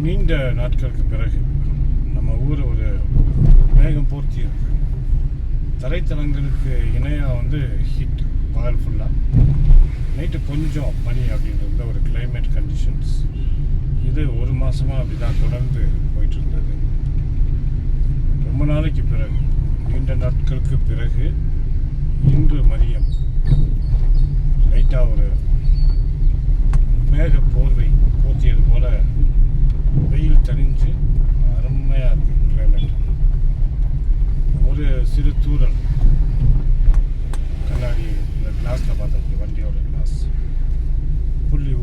நீண்ட நாட்களுக்கு பிறகு நம்ம ஊர் ஒரு மேகம் பூர்த்தி இருக்கு தரைத்தலங்களுக்கு இணையாக வந்து ஹீட் பவர்ஃபுல்லாக நைட்டு கொஞ்சம் பனி அப்படின்றது ஒரு கிளைமேட் கண்டிஷன்ஸ் இது ஒரு மாதமாக அப்படி தான் தொடர்ந்து போயிட்டு இருந்தது ரொம்ப நாளைக்கு பிறகு நீண்ட நாட்களுக்கு பிறகு இன்று மதியம் லைட்டாக ஒரு மேக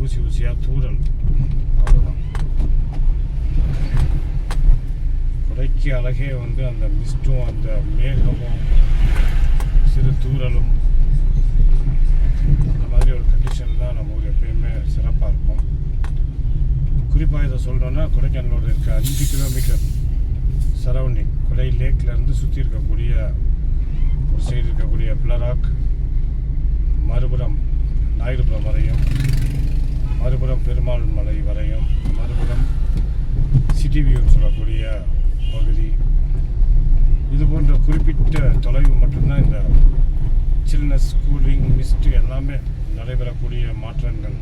ஊசி ஊசியாக தூறல் அவ்வளோதான் கொடைக்கு அழகே வந்து அந்த மிஸ்டும் அந்த மேகமும் சிறு தூறலும் அந்த மாதிரி ஒரு கண்டிஷன் தான் நம்ம ஊர் எப்பயுமே சிறப்பாக இருக்கும் குறிப்பாக இதை சொல்கிறோன்னா கொடைக்கானலோட இருக்க அஞ்சு கிலோமீட்டர் சரௌண்டிங் கொடை லேக்லேருந்து சுற்றி இருக்கக்கூடிய ஒரு சைடு இருக்கக்கூடிய பிளராக் மறுபுறம் நாயுடுபுரம் வரையும் மறுபுறம் பெருமாள் மலை வரையும் மறுபுறம் சிட்டி வியூன்னு சொல்லக்கூடிய பகுதி. இது போன்ற குறிப்பிட்ட தொலைவு மட்டும்தான் இந்த சில்னஸ் கூலிங் மிஸ்ட் எல்லாமே நடைபெறக்கூடிய மாற்றங்கள்.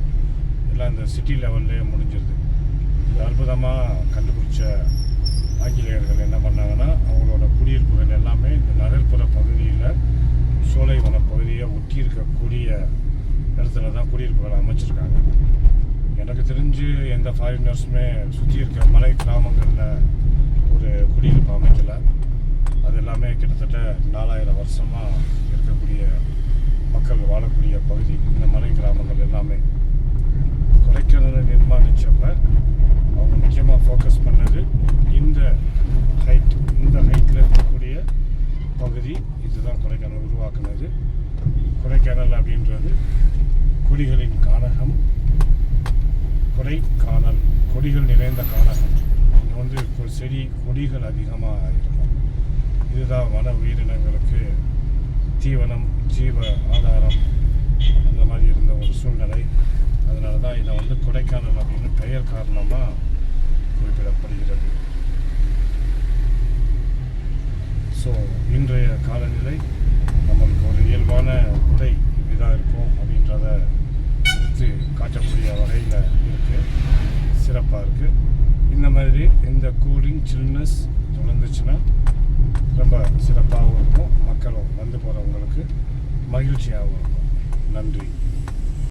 எல்லாம் இந்த சிட்டி லெவல்லே முடிஞ்சிருது. இது அற்புதமாக கண்டுபிடிச்ச ஆங்கிலேயர்கள் என்ன பண்ணாங்கன்னா அவங்களோட குடியிருப்புகள் எல்லாமே இந்த நகர்ப்புற பகுதியில் சோலை வன பகுதியை ஒட்டி இருக்கக்கூடிய இடத்துல தான் குடியிருப்புகளை அமைச்சிருக்காங்க. எனக்கு தெரிஞ்சு எந்த ஃபாரினர்ஸுமே சுற்றி இருக்க மலை கிராமங்களில் ஒரு குடியிருப்பு அமைக்கலை. அது எல்லாமே கிட்டத்தட்ட நாலாயிரம் வருஷமாக இருக்கக்கூடிய மக்கள் வாழக்கூடிய பகுதி. இந்த மலை கிராமங்கள் எல்லாமே. கொடைக்கானலை நிர்மாணித்தப்ப அவங்க முக்கியமாக ஃபோக்கஸ் பண்ணது இந்த ஹைட் இந்த ஹைட்டில் இருக்கக்கூடிய பகுதி. இதுதான் கொடைக்கானல் உருவாக்குனது. கொடைக்கானல் அப்படின்றது கொடிகளின் கானகம். கொடைக்கானல் கொடிகள் நிறைந்த கானகம் இங்கே வந்து செடி கொடிகள் அதிகமாக இருக்கும் இதுதான் வன உயிரினங்களுக்கு தீவனம் ஜீவ ஆதாரம் அந்த மாதிரி இருந்த ஒரு சூழ்நிலை அதனால தான் இதை வந்து கொடைக்கானல் அப்படின்னு பெயர் காரணமாக குறிப்பிடப்படுகிறது ஸோ இன்றைய காலநிலை நம்மளுக்கு ஒரு இயல்பான குடை இப்படி தான் இருக்கும் அப்படின்றத எடுத்து காட்டக்கூடிய வகையில் இருக்குது சிறப்பாக இருக்குது இந்த மாதிரி இந்த கூலிங் சில்னஸ் தொடர்ந்துச்சுன்னா ரொம்ப சிறப்பாகவும் இருக்கும். மக்களும் வந்து போகிறவங்களுக்கு மகிழ்ச்சியாகவும் இருக்கும். நன்றி.